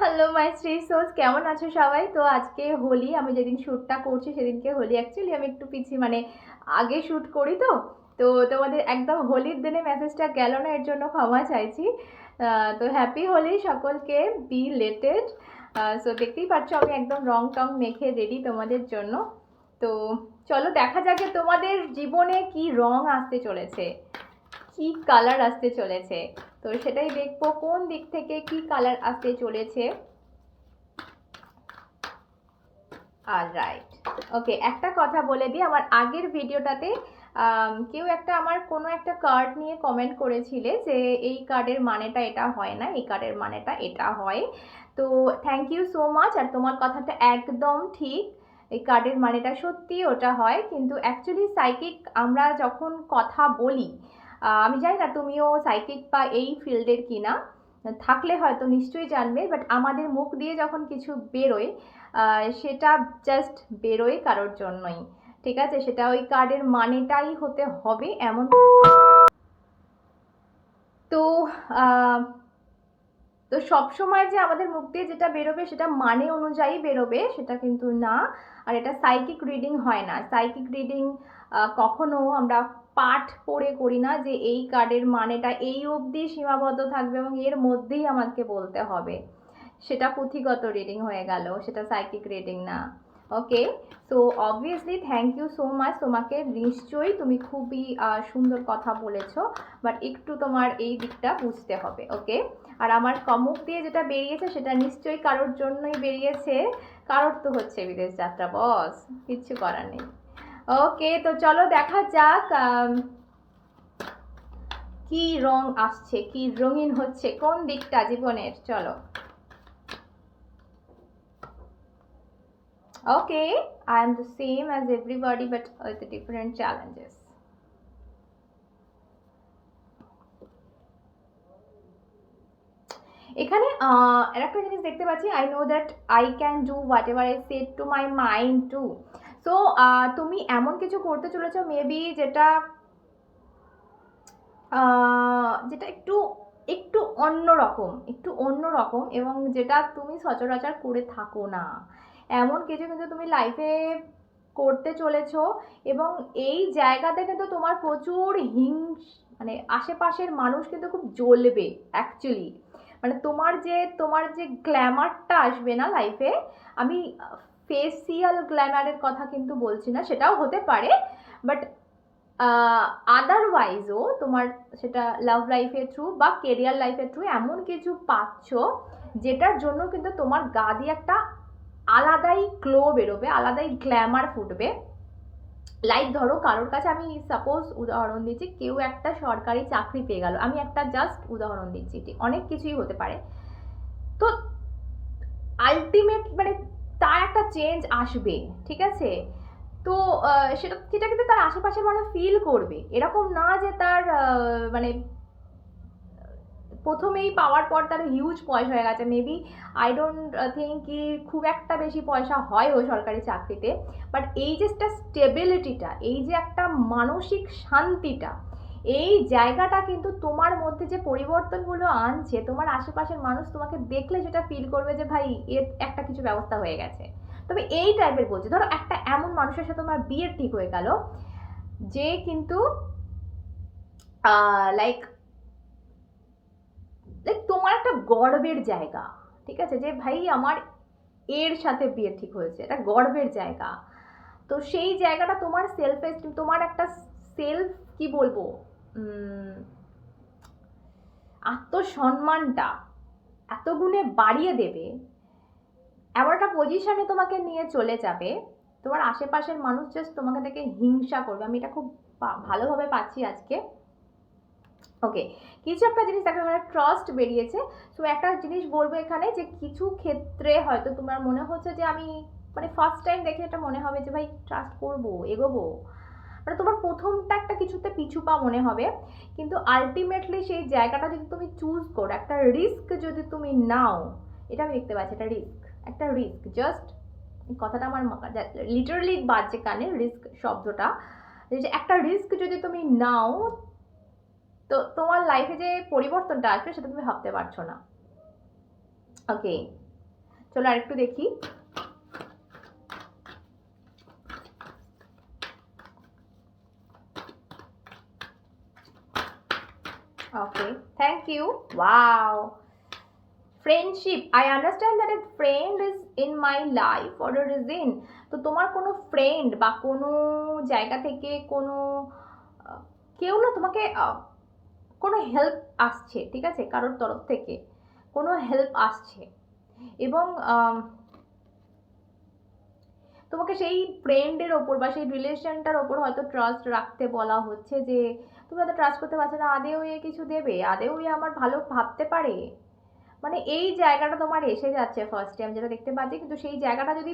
Hello my Shri সোজ কেমন আছো সবাই? তো আজকে হোলি, আমি যেদিন শ্যুটটা করছি সেদিনকে হোলি অ্যাকচুয়ালি আমি একটু পিছিয়ে মানে আগে শ্যুট করি তো। তো তোমাদের একদম হোলির দিনে মেসেজটা গেল না, এর জন্য ক্ষমা চাইছি। তো হ্যাপি হোলি সকলকে বি লেটেড সো দেখতেই পাচ্ছ আমি একদম রং টং মেখে রেডি তোমাদের জন্য। তো চলো দেখা যাক তোমাদের জীবনে কি রং আসতে চলেছে। কি কালার আসতে চলেছে? তো সেটাই দেখব কোন দিক থেকে কি কালার আসতে চলেছে। আর রাইট ওকে একটা কথা বলে দিই, আমার আগের ভিডিওটাতে কেউ একটা আমার কোনো একটা কার্ড নিয়ে কমেন্ট করেছিলে যে এই কার্ডের মানেটা এটা হয় না, এই কার্ডের মানেটা এটা হয়। তো থ্যাংক ইউ সো মাচ আর তোমার কথাটা একদম ঠিক, এই কার্ডের মানেটা সত্যি ওটা হয়। কিন্তু অ্যাকচুয়ালি সাইকিক আমরা যখন কথা বলি আমি জানি না তুমিও সাইকিক বা এই ফিল্ডের কিনা, থাকলে হয়তো নিশ্চয়ই জানবে বাট আমাদের মুখ দিয়ে যখন কিছু বেরোয় সেটা জাস্ট বেরোয় কারোর জন্যই, ঠিক আছে? সেটা ওই কার্ডের মানেটাই হতে হবে এমন। তো তো সবসময় যে আমাদের মুখ দিয়ে যেটা বেরোবে সেটা মানে অনুযায়ী বেরোবে, সেটা কিন্তু না। আর এটা সাইকিক রিডিং হয় না। সাইকিক রিডিং কখনো আমরা পাঠ পড়ে করি না যে এই কার্ডের মানেটা এই অবধি সীমাবদ্ধ থাকবে এবং এর মধ্যেই আমাকে বলতে হবে। সেটা পুঁথিগত রিডিং হয়ে গেল, সেটা সাইকিক রিডিং না। Okay so obviously thank you so much তোমাকে নিশ্চয়ই তুমি খুবই সুন্দর কথা বলেছ বাট একটু তোমার এই দিকটা বুঝতে হবে ওকে আর আমার কমক দিয়ে যেটা বেরিয়েছে, সেটা নিশ্চয়ই কারোর জন্যই বেরিয়েছে। কারোর তো হচ্ছে বিদেশ যাত্রা বস কিচ্ছু করার নেই। ওকে তো চলো দেখা যাক কি রং আসছে, কি রঙিন হচ্ছে, কোন দিকটা জীবনের, চলো। Okay I am the same as everybody but with different challenges এখানে একটা জিনিস দেখতে পাচ্ছি I know that I can do whatever I set to my mind to so তুমি এমন কিছু করতে চলেছো মেবি যেটা যেটা একটু একটু অন্য রকম, একটু অন্য রকম এবং যেটা তুমি সচরাচর করে থাকো না। এমন কিছু কিন্তু তুমি লাইফে করতে চলেছো এবং এই জায়গাতে কিন্তু তোমার প্রচুর হিংস মানে আশেপাশের মানুষ কিন্তু খুব জ্বলবে অ্যাকচুয়ালি মানে তোমার যে তোমার যে গ্ল্যামারটা আসবে না লাইফে আমি ফেসিয়াল গ্ল্যামারের কথা কিন্তু বলছি না, সেটাও হতে পারে বাট আদারওয়াইজও তোমার সেটা লাভ লাইফের থ্রু বা কেরিয়ার লাইফের থ্রু এমন কিছু পাচ্ছ, যেটার জন্য কিন্তু তোমার গা দিয়ে একটা আলাদাই গ্লো বেরোবে, আলাদাই গ্ল্যামার ফুটবে। লাইক ধরো কারোর কাছে আমি সাপোজ উদাহরণ দিচ্ছি, কেউ একটা সরকারি চাকরি পেয়ে গেল, আমি একটা জাস্ট উদাহরণ দিচ্ছি অনেক কিছুই হতে পারে। তো আলটিমেট মানে তার একটা চেঞ্জ আসবে, ঠিক আছে? তো সেটা সেটা কিন্তু তার আশেপাশের মানুষ ফিল করবে। এরকম না যে তার মানে প্রথমেই পাওয়ার পর তার হিউজ পয়সা হয়ে গেছে। মেবি আই ডোন্ট থিঙ্ক কি খুব একটা বেশি পয়সা হয় ও সরকারি চাকরিতে। বাট এই যে স্টেবিলিটিটা এই যে একটা মানসিক শান্তিটা এই জায়গাটা কিন্তু তোমার মধ্যে যে পরিবর্তনগুলো আনছে, তোমার আশেপাশের মানুষ তোমাকে দেখলে সেটা ফিল করবে যে, ভাই, এর একটা কিছু ব্যবস্থা হয়ে গেছে। তবে এই টাইপের বলছি, ধরো একটা এমন মানুষের সাথে তোমার বিয়ের ঠিক হয়ে গেল, যে কিন্তু লাইক লাইক তোমার একটা গর্বের জায়গা, ঠিক আছে? যে, ভাই, আমার এর সাথে বিয়ে ঠিক হয়েছে। এটা গর্বের জায়গা। তো সেই জায়গাটা তোমার সেলফ এস্টিম তোমার একটা সেলফ কি বলব? আত্মসম্মানটা এত গুণে বাড়িয়ে দেবে, এমন একটা পজিশনে তোমাকে নিয়ে চলে যাবে, তোমার আশেপাশের মানুষ জাস্ট তোমাকে দেখে হিংসা করবে। আমি এটা খুব ভালোভাবে পাচ্ছি আজকে। ওকে কিছু একটা জিনিস দেখো, এখানে ট্রাস্ট বেরিয়েছে। তো একটা জিনিস বলব এখানে যে, কিছু ক্ষেত্রে হয়তো তোমার মনে হচ্ছে যে, আমি মানে ফার্স্ট টাইম দেখে এটা মনে হবে যে, ভাই ট্রাস্ট করব, এগোবো। মানে তোমার প্রথমটা একটা কিছুতে পিছু পা মনে হবে, কিন্তু আলটিমেটলি সেই জায়গাটা যদি তুমি চুজ করো, একটা রিস্ক যদি তুমি নাও, এটা আমি দেখতে পাচ্ছি, একটা রিস্ক একটা রিস্ক জাস্ট কথাটা আমার লিটারালি বাজছে কানে রিস্ক শব্দটা যে একটা রিস্ক যদি তুমি নাও, তো তোমার লাইফে যে পরিবর্তনটা আসবে সেটা তুমি ভাবতে পারছ না। ওকে চলো আরেকটু দেখি। Okay, thank you. Wow. Friendship. I understand that a friend is in my life for a reason. তো তোমার কোনো ফ্রেন্ড বা কোনো জায়গা থেকে কোনো কেউ না তোমাকে কোনো হেল্প আসছে ঠিক আছে কারোর তরফ থেকে কোনো হেল্প আসছে এবং তোমাকে সেই ফ্রেন্ডের ওপর বা সেই রিলেশনটার ওপর হয়তো ট্রাস্ট রাখতে বলা হচ্ছে যে তুমি হয়তো ট্রাস্ট করতে পারছ না, আদেও এ কিছু দেবে, আদেও এ আমার ভালো ভাবতে পারে। মানে এই জায়গাটা তোমার এসে যাচ্ছে ফার্স্ট টাইম যেটা দেখতে পাচ্ছি, কিন্তু সেই জায়গাটা যদি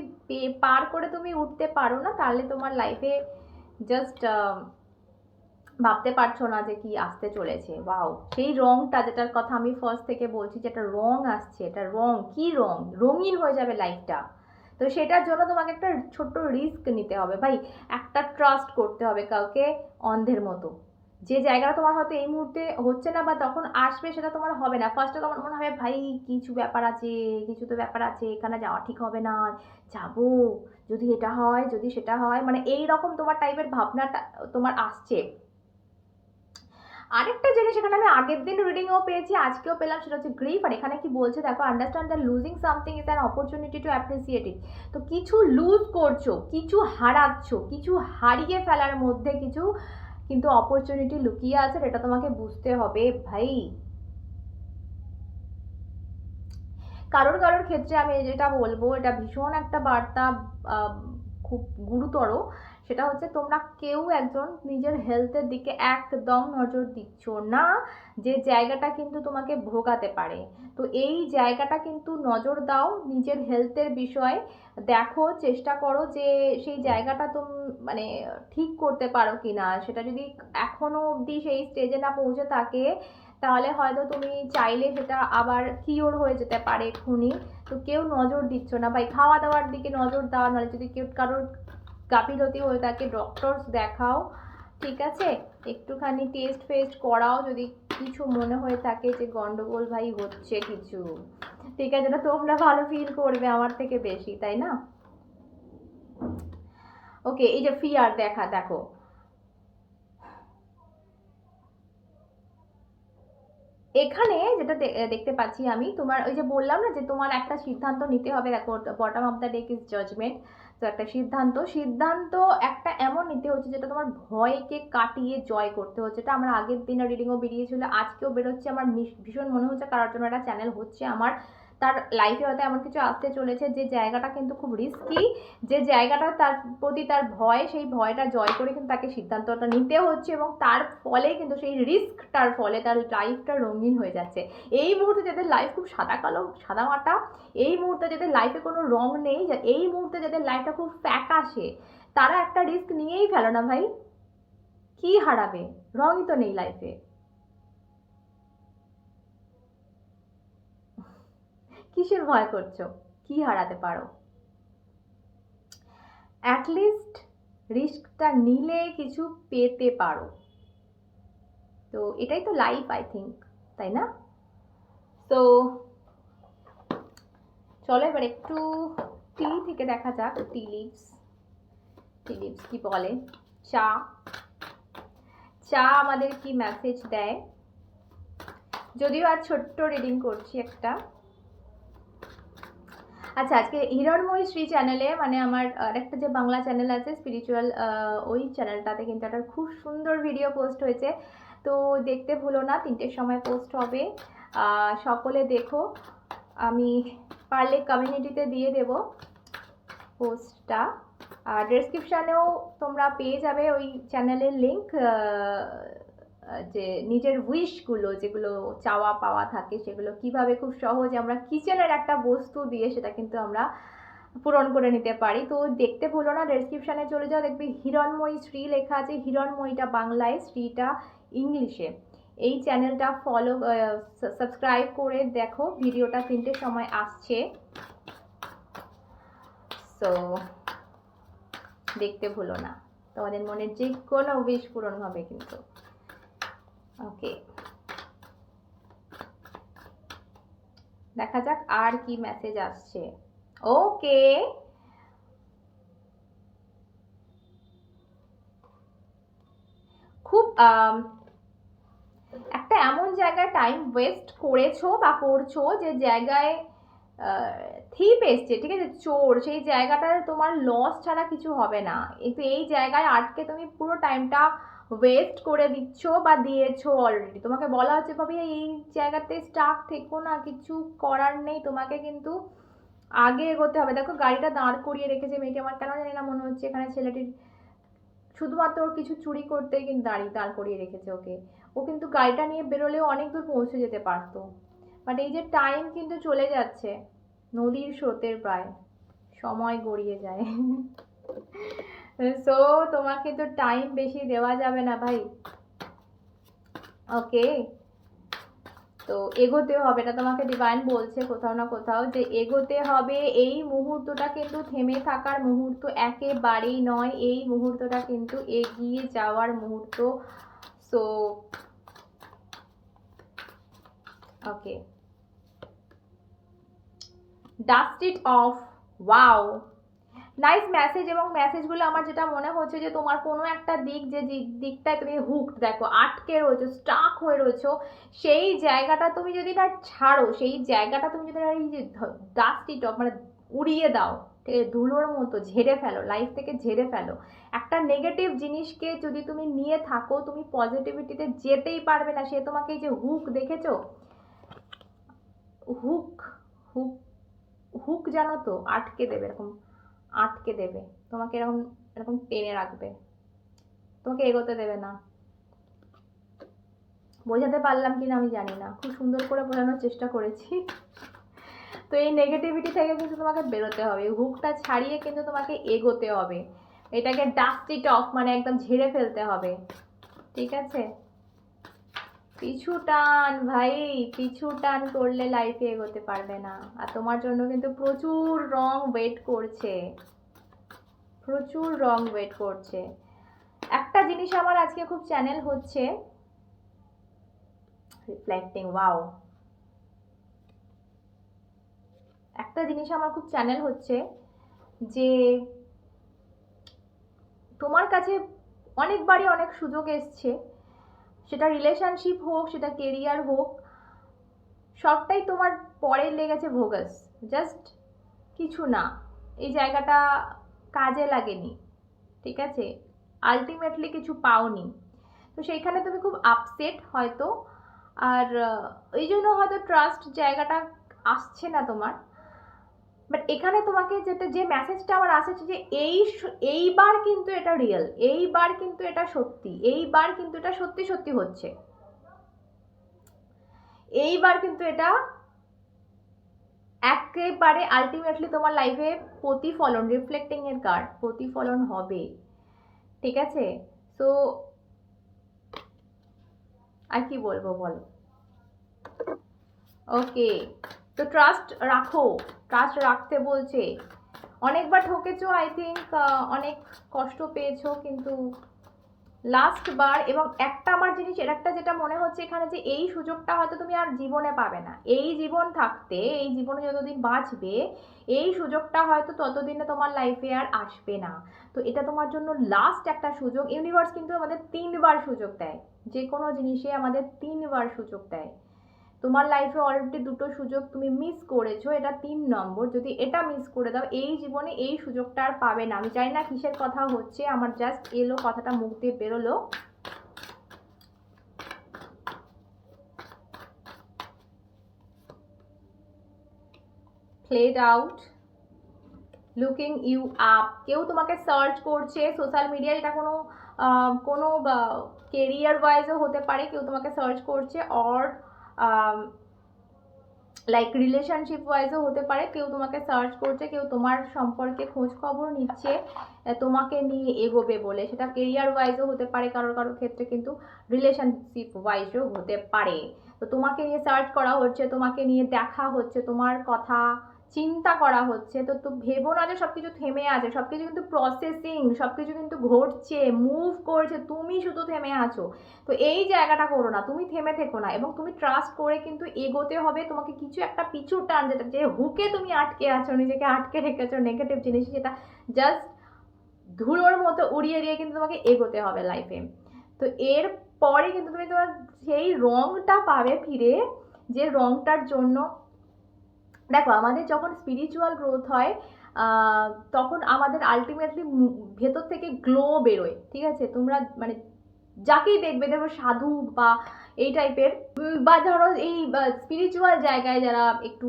পার করে তুমি উঠতে পারো না, তাহলে তোমার লাইফে জাস্ট ভাবতে পারছ না যে কি আসতে চলেছে। ওয়াও সেই রংটা যেটার কথা আমি ফার্স্ট থেকে বলছি, যেটা রং আসছে, এটা রং, কি রং? রঙিন হয়ে যাবে লাইফটা তো সেটার জন্য তোমাকে একটা ছোট্ট রিস্ক নিতে হবে। ভাই, একটা ট্রাস্ট করতে হবে কাউকে অন্ধের মতো। যে জায়গাটা তোমার হয়তো এই মুহূর্তে হচ্ছে না বা তখন আসবে সেটা তোমার হবে না। ফার্স্টে তোমার মনে হবে, ভাই, কিছু ব্যাপার আছে, কিছু তো ব্যাপার আছে, এখানে যাওয়া ঠিক হবে না, যাব, যদি এটা হয়, যদি সেটা হয়। মানে এই রকম তোমার টাইপের ভাবনাটা তোমার আসছে। আরেকটা জিনিস এখানে আমি আগের দিন রিডিংও পেয়েছি, আজকেও পেলাম, সেটা হচ্ছে গ্রিফ আর এখানে কি বলছে দেখো understand the losing something is an opportunity to appreciate it তো কিছু লুজ করছ, কিছু হারাচ্ছ, কিছু হারিয়ে ফেলার মধ্যে কিছু কিন্তু অপরচুনিটি লুকিয়ে আছে এটা তোমাকে বুঝতে হবে, ভাই। কারোর কারোর ক্ষেত্রে আমি যেটা বলব, এটা ভীষণ একটা বার্তা খুব গুরুতর। সেটা হচ্ছে তোমরা কেউ একজন নিজের হেলথের দিকে একদম নজর দিচ্ছ না যে জায়গাটা কিন্তু তোমাকে ভোগাতে পারে। তো এই জায়গাটা কিন্তু নজর দাও নিজের হেলথের বিষয়ে। দেখো, চেষ্টা করো যে সেই জায়গাটা তুমি মানে ঠিক করতে পারো কি না সেটা যদি এখনও অবধি সেই স্টেজে না পৌঁছে থাকে, তাহলে হয়তো তুমি চাইলে সেটা আবার কিওর হয়ে যেতে পারে এক্ষুনি। তো কেউ নজর দিচ্ছ না। ভাই খাওয়া দাওয়ার দিকে নজর দাও, নাহলে যদি কেউ কারোর গাফিলতি হয়ে থাকে ডক্টরস দেখাও, ঠিক আছে? একটুখানি টেস্ট ফেস্ট করাও যদি কিছু মনে হয়ে থাকে যে গন্ডগোল ভাই হচ্ছে কিছু। ঠিক আছে না তোমরা ভালো ফিল করবে আমার থেকে বেশি, তাই না? ওকে এই যে ফিয়ার দেখা, দেখো। এখানে যেটা দেখতে পাচ্ছি আমি, তোমার ওই যে বললাম না যে তোমার একটা সিদ্ধান্ত নিতে হবে, দেখো bottom of the deck is judgement তো একটা সিদ্ধান্ত। সিদ্ধান্ত একটা এমন নিতে হচ্ছে যেটা তোমার ভয়কে কাটিয়ে জয় করতে হচ্ছে। এটা আমার আগের দিনে রিডিংও বেরিয়েছিল, আজকেও বেরোচ্ছে। আমার ভীষণ মনে হচ্ছে কারোর জন্য একটা চ্যানেল হচ্ছে আমার। তার লাইফে হয়তো এমন কিছু আসতে চলেছে যে জায়গাটা কিন্তু খুব রিস্কি যে জায়গাটা তার প্রতি তার ভয়, সেই ভয়টা জয় করে কিন্তু তাকে সিদ্ধান্তটা নিতে হচ্ছে এবং তার ফলে কিন্তু সেই রিস্কটার ফলে তার লাইফটা রঙিন হয়ে যাচ্ছে। এই মুহূর্তে যাদের লাইফ খুব সাদা কালো, সাদা মাটা, এই মুহূর্তে যাদের লাইফে কোনো রং নেই এই মুহূর্তে যাদের লাইফটা খুব ফ্যাকাশে, তারা একটা রিস্ক নিয়েই ফেলো না ভাই। কি হারাবে? রঙই তো নেই লাইফে কিসের ভয় করছ? কি হারাতে পারো? অ্যাটলিস্ট রিস্কটা নিলে কিছু পেতে পারো। তো এটাই তো লাইফ আই থিঙ্ক তাই না? তো চলো এবার একটু টি থেকে দেখা যাক টি লিভস টি কি বলে? চা। চা আমাদের কি মেসেজ দেয়? যদিও আজ ছোট্ট রিডিং করছি একটা। আচ্ছা আজকে হিরণময়ী শ্রী চ্যানেলে মানে আমার আরেকটা যে বাংলা চ্যানেল আছে স্পিরিচুয়াল ওই চ্যানেলটাতে কিন্তু একটা খুব সুন্দর ভিডিও পোস্ট হয়েছে। তো দেখতে ভুলো না, তিনটের সময় পোস্ট হবে। সকলে দেখো। আমি পারলে কমিউনিটিতে দিয়ে দেব পোস্টটা আর ডেসক্রিপশানেও তোমরা পেয়ে যাবে ওই চ্যানেলের লিঙ্ক যে নিজের উইশগুলো যেগুলো চাওয়া পাওয়া থাকে, সেগুলো কীভাবে খুব সহজে আমরা কিচেনের একটা বস্তু দিয়ে সেটা কিন্তু আমরা পূরণ করে নিতে পারি। তো দেখতে ভুলো না ডেসক্রিপশানে চলে যাও, দেখবে হিরণময়ী শ্রী লেখা আছে, হিরণময়ীটা বাংলায়, শ্রীটা ইংলিশে। এই চ্যানেলটা ফলো সাবস্ক্রাইব করে দেখো, ভিডিওটা তিনটের সময় আসছে। সো দেখতে ভুলো না। তোমাদের মনের যে কোনো উইশ পূরণ হবে কিন্তু। ওকে দেখা যাক আর কি মেসেজ আসছে। ওকে খুব একটা এমন জায়গায় টাইম ওয়েস্ট করেছ বা করছ যে জায়গায় থিপ এসছে, ঠিক আছে? চোর, সেই জায়গাটায় তোমার লস ছাড়া কিছু হবে না। এই জায়গায় আটকে তুমি পুরো টাইমটা ওয়েস্ট করে দিচ্ছ বা দিয়েছ অলরেডি তোমাকে বলা হচ্ছে, ভাবি, এই জায়গাতে স্টাক থেকো না, কিছু করার নেই। তোমাকে কিন্তু আগে এগোতে হবে। দেখো, গাড়িটা দাঁড় করিয়ে রেখেছে মেয়েটি। আমার কেন জানি না মনে হচ্ছে এখানে ছেলেটির শুধুমাত্র ওর কিছু চুরি করতেই কিন্তু দাঁড়িয়ে, দাঁড় করিয়ে রেখেছে ওকে। ও কিন্তু গাড়িটা নিয়ে বেরোলেও অনেক দূর পৌঁছে যেতে পারতো। বাট এই যে টাইম কিন্তু চলে যাচ্ছে, নদীর স্রোতের প্রায় সময় গড়িয়ে যায়। সো তোমাকে তো টাইম বেশি দেওয়া যাবে না ভাই। ওকে তো এগোতে হবে এটা তোমাকে ডিভাইন বলছে কোথাও না কোথাও যে এগোতে হবে। এই মুহূর্তটা কিন্তু থেমে থাকার মুহূর্ত একেবারেই নয়। এই মুহূর্তটা কিন্তু এগিয়ে যাওয়ার মুহূর্ত। So okay dust it off wow nice message এবং মেসেজগুলো আমার যেটা মনে হচ্ছে যে তোমার কোনো একটা দিক যে দিকটায় তুমি হুকড দেখো, আটকে রয়েছো স্টাক হয়ে রয়েছো, সেই জায়গাটা তুমি যদি না ছাড়ো, সেই জায়গাটা তুমি যদি এই যে ডাস্ট টপ মানে উড়িয়ে দাও ধুলোর মতো ঝেড়ে ফেলো লাইফ থেকে ঝেড়ে ফেলো, একটা নেগেটিভ জিনিসকে যদি তুমি নিয়ে থাকো, তুমি পজিটিভিটিতে যেতেই পারবে না, সে তোমাকে এই যে হুক দেখেছ? হুক হুক হুক জানো তো আটকে দেবে এরকম। আটকে দেবে। তোমাকে এরকম এরকম টেনে রাখবে। তোমাকে এগোতে দেবে না। বোঝাতে পারলাম কিনা আমি জানি না। খুব সুন্দর করে বোঝানোর চেষ্টা করেছি। তো এই নেগেটিভিটি থেকে কিন্তু তোমাকে বেরোতে হবে। হুকটা ছাড়িয়ে কিন্তু তোমাকে এগোতে হবে। এটাকে ডাস্টিট অফ মানে একদম ঝেড়ে ফেলতে হবে। ঠিক আছে? পিছু টান ভাই, পিছু টান করলে লাইফে এগোতে পারবে না। আর তোমার জন্য কিন্তু প্রচুর রং ওয়েট করছে। প্রচুর রং ওয়েট করছে। একটা জিনিস আমার আজকে খুব চ্যানেল হচ্ছে রিফ্লেক্টিং ওয়াও একটা জিনিস আমার খুব চ্যানেল হচ্ছে যে তোমার কাছে অনেকবারই অনেক সুযোগ এসছে সেটা রিলেশনশিপ হোক, সেটা কেরিয়ার হোক, সবটাই তোমার পরে লেগেছে ভোগাস জাস্ট কিছু না। এই জায়গাটা কাজে লাগেনি। ঠিক আছে? আলটিমেটলি কিছু পাওনি। তো সেইখানে তুমি খুব আপসেট হয়তো। আর ওই জন্য হয়তো ট্রাস্ট জায়গাটা আসছে না তোমার। বাট এখানে তোমাকে যেটা, যে মেসেজটা আমার আসছে যে এই এইবার কিন্তু এটা রিয়েল এইবার কিন্তু এটা সত্যি, এইবার কিন্তু এটা সত্যি সত্যি হচ্ছে। এইবার কিন্তু এটা একেবারে আলটিমেটলি তোমার লাইফে প্রতিফলন রিফ্লেক্টিং এর কার্ড প্রতিফলন হবে। ঠিক আছে? সো আর কি বলব বলো? ওকে তো ট্রাস্ট রাখো ট্রাস্ট রাখতে বলছে। অনেকবার ঠকেছো আই থিঙ্ক অনেক কষ্ট পেয়েছ, কিন্তু লাস্ট বার এবং একটা আমার জিনিস, এর একটা যেটা মনে হচ্ছে এখানে যে এই সুযোগটা হয়তো তুমি আর জীবনে পাবে না। এই জীবন থাকতে, এই জীবনে যতদিন বাঁচবে, এই সুযোগটা হয়তো ততদিনে তোমার লাইফে আর আসবে না। তো এটা তোমার জন্য লাস্ট একটা সুযোগ। ইউনিভার্স কিন্তু আমাদের তিনবার সুযোগ দেয়। যে কোনো জিনিসে আমাদের তিনবার সুযোগ দেয়। তোমার লাইফে অলরেডি দুটো সুযোগ তুমি মিস করেছ, এটা তিন নম্বর। যদি এটা মিস করে দাও, এই জীবনে এই সুযোগটা আর পাবে না। আমি জানি না কিসের কথা হচ্ছে, আমার জাস্ট এলো, কথাটা মুখ দিয়ে বেরোলো। Played out looking you up কেউ তোমাকে সার্চ করছে সোশ্যাল মিডিয়ায় এটা কোনো কোনো কেরিয়ার ওয়াইজও হতে পারে, কেউ তোমাকে সার্চ করছে অর লাইক রিলেশনশিপ ওয়াইজও হতে পারে। কেউ তোমাকে সার্চ করছে, কেউ তোমার সম্পর্কে খোঁজ খবর নিচ্ছে তোমাকে নিয়ে এগোবে বলে। সেটা কেরিয়ার ওয়াইজও হতে পারে, কারোর কারোর ক্ষেত্রে কিন্তু রিলেশনশিপ ওয়াইজও হতে পারে। তো তোমাকে নিয়ে সার্চ করা হচ্ছে, তোমাকে নিয়ে দেখা হচ্ছে, তোমার কথা চিন্তা করা হচ্ছে, তো তো ভেবো না যে সব কিছু থেমে আছে সব কিছু কিন্তু প্রসেসিং সব কিছু কিন্তু ঘটছে মুভ করছে, তুমি শুধু থেমে আছো। তো এই জায়গাটা করো না, তুমি থেমে থেকো না এবং তুমি ট্রাস্ট করে কিন্তু এগোতে হবে, তোমাকে কিছু একটা পিছু টান যেটা, যে হুকে তুমি আটকে আছো, নিজেকে আটকে রেখেছো নেগেটিভ জিনিস, সেটা জাস্ট ধুলোর মতো উড়িয়ে দিয়ে কিন্তু তোমাকে এগোতে হবে লাইফে তো এর পরে কিন্তু তুমি তোমার সেই রংটা পাবে ফিরে, যে রংটার জন্য দেখো, আমাদের যখন স্পিরিচুয়াল গ্রোথ হয় তখন আমাদের আলটিমেটলি ভেতর থেকে গ্লো বেরোয়, ঠিক আছে? তোমরা মানে যাকেই দেখবে দেখো সাধু বা এই টাইপের বা ধরো এই স্পিরিচুয়াল জায়গায় যারা একটু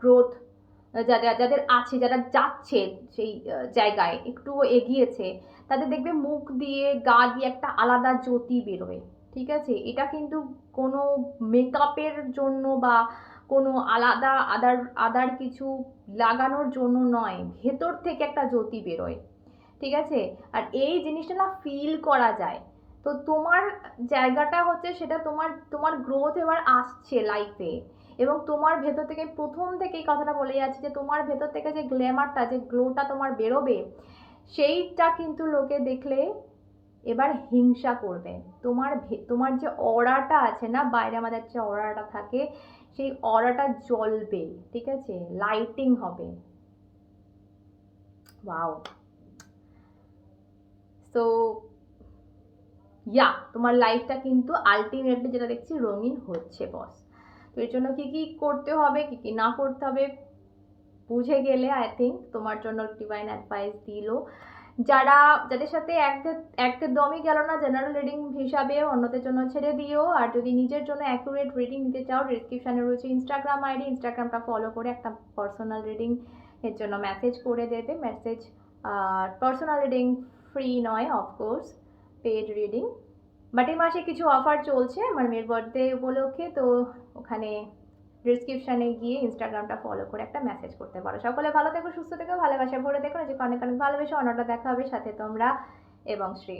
গ্রোথ যাদের যাদের আছে, যারা যাচ্ছে সেই জায়গায়, একটু এগিয়েছে, তাদের দেখবে মুখ দিয়ে, গা দিয়ে একটা আলাদা জ্যোতি বেরোয়, ঠিক আছে? এটা কিন্তু কোনো মেকআপের জন্য বা কোনো আলাদা আদার আদার কিছু লাগানোর জন্য নয়, ভেতর থেকে একটা জ্যোতি বেরোয়, ঠিক আছে? আর এই জিনিসটা না ফিল করা যায়। তো তোমার জায়গাটা হচ্ছে সেটা তোমার তোমার গ্রোথ এবার আসছে লাইফে এবং তোমার ভেতর থেকে প্রথম থেকে এই কথাটা বলে যাচ্ছে যে তোমার ভেতর থেকে যে গ্ল্যামারটা যে গ্লোটা তোমার বেরোবে, সেইটা কিন্তু লোকে দেখলে এবার হিংসা করবে। তোমার তোমার যে অরাটা আছে না, বাইরে আমাদের যে অরাটা থাকে সেই অরাটা জ্বলবে, ঠিক আছে? লাইটিং হবে। ওয়াও সো ইয়া তোমার লাইফটা কিন্তু আলটিমেটলি যেটা দেখছি রঙিন হচ্ছে বস তো এর জন্য কি কি করতে হবে, কি কি না করতে হবে, বুঝে গেলে আই থিঙ্ক তোমার জন্য ডিভাইন অ্যাডভাইস দিল। যারা, যাদের সাথে এক, একদমই গেল না জেনারেল রিডিং হিসাবে, অন্যদের জন্য ছেড়ে দিও। আর যদি নিজের জন্য অ্যাকুরেট রিডিং নিতে চাও ডিসক্রিপশানে রয়েছে ইনস্টাগ্রাম আইডি ইনস্টাগ্রামটা ফলো করে একটা পার্সোনাল রিডিং এর জন্য মেসেজ করে দেবে। মেসেজ আর পার্সোনাল রিডিং ফ্রি নয় of course paid reading but এই মাসে কিছু অফার চলছে, আমার মেয়ের বার্থডে উপলক্ষে, তো ওখানে ডিসক্রিপশানে গিয়ে ইনস্টাগ্রামটা ফলো করে একটা মেসেজ করতে পারো। সকলে ভালো থেকো, সুস্থ থেকো, ভালোবাসা ভরে দেখো যে অনেক অনেক ভালোবেসে। অন্যটা দেখা হবে সাথে তোমরা এবং শ্রী।